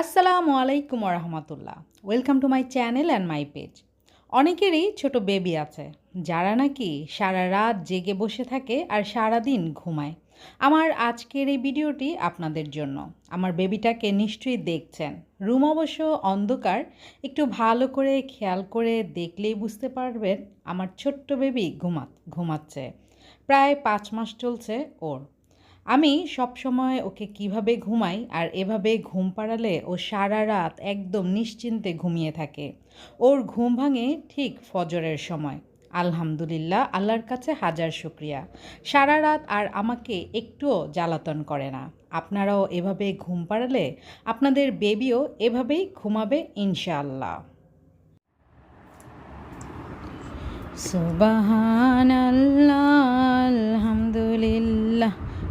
আসসালামু আলাইকুম রহমতুল্লাহ welcome to my channel and my page অনেকেরই ছোট বেবি আছে, যারা নাকি সারা রাত জেগে বসে থাকে আর সারা দিন ঘুমায়। আমার আজকের এই ভিডিওটি আপনাদের জন্য। আমার বেবিটাকে নিশ্চয়ই দেখছেন। রুম অবশ্য অন্ধকার। একটু ভালো করে খেয়াল করে দেখলেই বুঝতে পারবেন, আমার ছোট্ট বেবি ঘুমা, ঘুমাচ্ছে। প্রায় পাঁচ মাস চলছে ওর। আমি সবসময় ওকে কীভাবে ঘুমাই আর এভাবে ঘুম পাড়ালে ও সারা রাত একদম নিশ্চিন্তে ঘুমিয়ে থাকে। ওর ঘুম ভাঙে ঠিক ফজরের সময়। আলহামদুলিল্লাহ, আল্লাহর কাছে হাজার শুক্রিয়া। সারা রাত আর আমাকে একটুও জ্বালাতন করে না। আপনারাও এভাবে ঘুম পাড়ালে আপনাদের বেবিও এভাবেই ঘুমাবে ইনশাআল্লাহ। সুবাহানাল্লাহ, আলহামদুলিল্লাহ।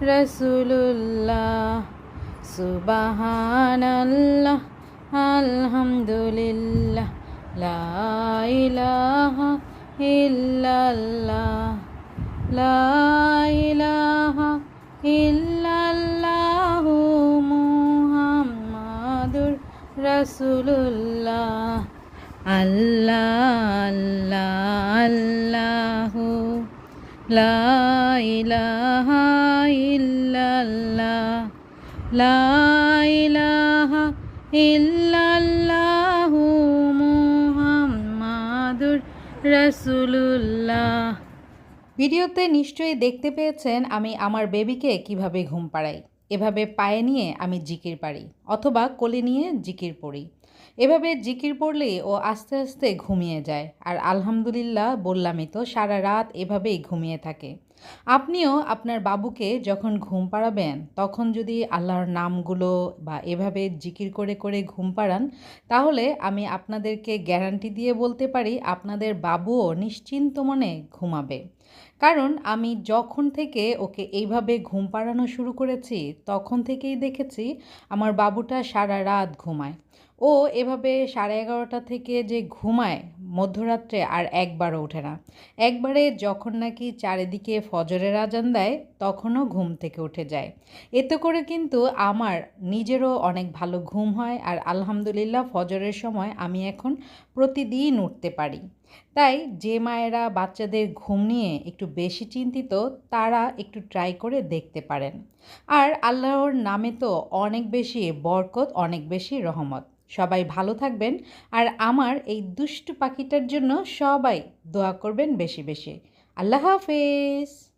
রাসূলুল্লাহ সুবহানাল্লাহ আলহামদুলিল্লাহ লা ইলাহা ইল্লাল্লাহ ইল্লাল্লাহু মুহাম্মাদুর রাসূলুল্লাহ আল্লাহ আল্লাহ আল্লাহু ইল্লাল্লাহ, লা ইলাহা ইল্লাল্লাহু মুহাম্মাদুর ভিডিওতে নিশ্চয়ই দেখতে পেয়েছেন আমি আমার বেবিকে কীভাবে ঘুম পাড়াই, এভাবে পায়ে নিয়ে আমি জিকির পারি, অথবা কোলে নিয়ে জিকির পড়ি। এভাবে জিকির পড়লেই ও আস্তে আস্তে ঘুমিয়ে যায়, আর আলহামদুলিল্লাহ বললামই তো সারা রাত এভাবেই ঘুমিয়ে থাকে। আপনিও আপনার বাবুকে যখন ঘুম পাড়াবেন, তখন যদি আল্লাহর নামগুলো বা এভাবে জিকির করে করে ঘুম পাড়ান, তাহলে আমি আপনাদেরকে গ্যারান্টি দিয়ে বলতে পারি, আপনাদের বাবুও নিশ্চিন্ত মনে ঘুমাবে। কারণ আমি যখন থেকে ওকে এইভাবে ঘুম পাড়ানো শুরু করেছি, তখন থেকেই দেখেছি আমার বাবুটা সারা রাত ঘুমায়। ও এভাবে সাড়ে এগারোটা থেকে যে ঘুমায় মধ্যরাত্রে আর একবারও ওঠে না। একবারে যখন নাকি চারিদিকে ফজরের আজান দেয়, তখনও ঘুম থেকে উঠে যায়। এতে করে কিন্তু আমার নিজেরও অনেক ভালো ঘুম হয় আর আলহামদুলিল্লাহ ফজরের সময় আমি এখন প্রতিদিন উঠতে পারি। তাই যে মায়েরা বাচ্চাদের ঘুম নিয়ে একটু বেশি চিন্তিত, তারা একটু ট্রাই করে দেখতে পারেন। আর আল্লাহর নামে তো অনেক বেশি বরকত, অনেক বেশি রহমত। সবাই ভালো থাকবেন। আর আমার এই দুষ্টু পাখিটার জন্য সবাই দোয়া করবেন বেশি বেশি। আল্লাহ হাফেজ।